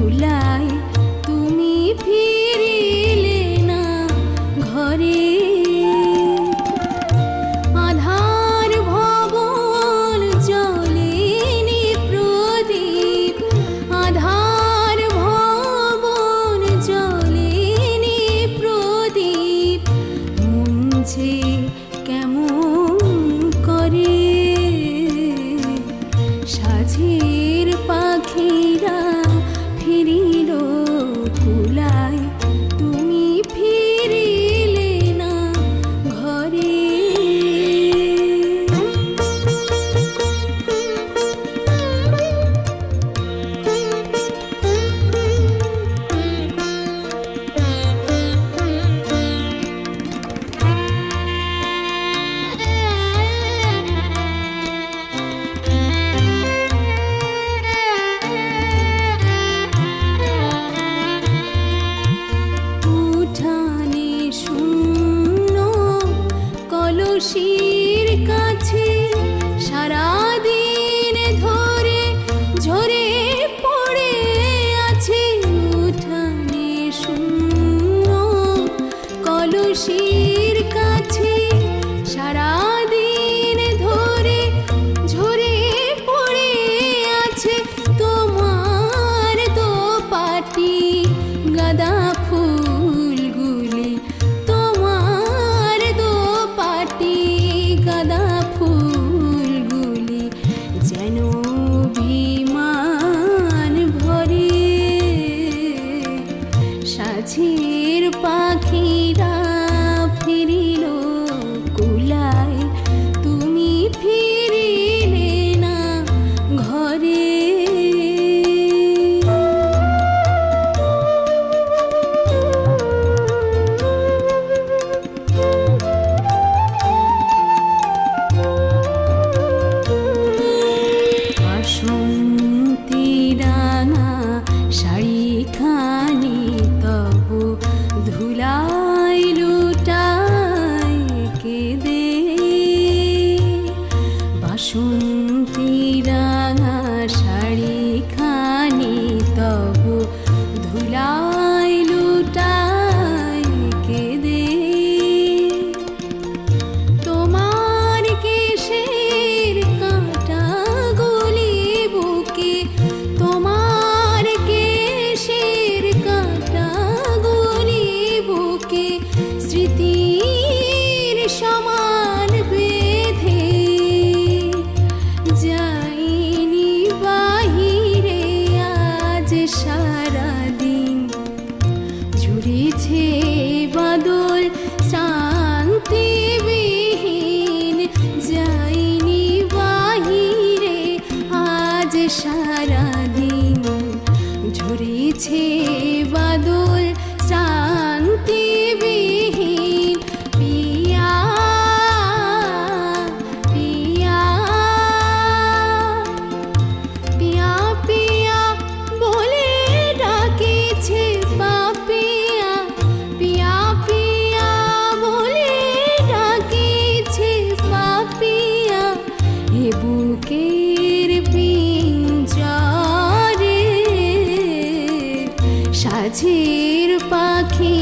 ¡Hola! হয়েছে বাদল। শান্তি বিহীন যাইনি বাহিরে আজ সারা দিন ঝরেছে বাদল। শান্তি বিহীন মাঝির পাখি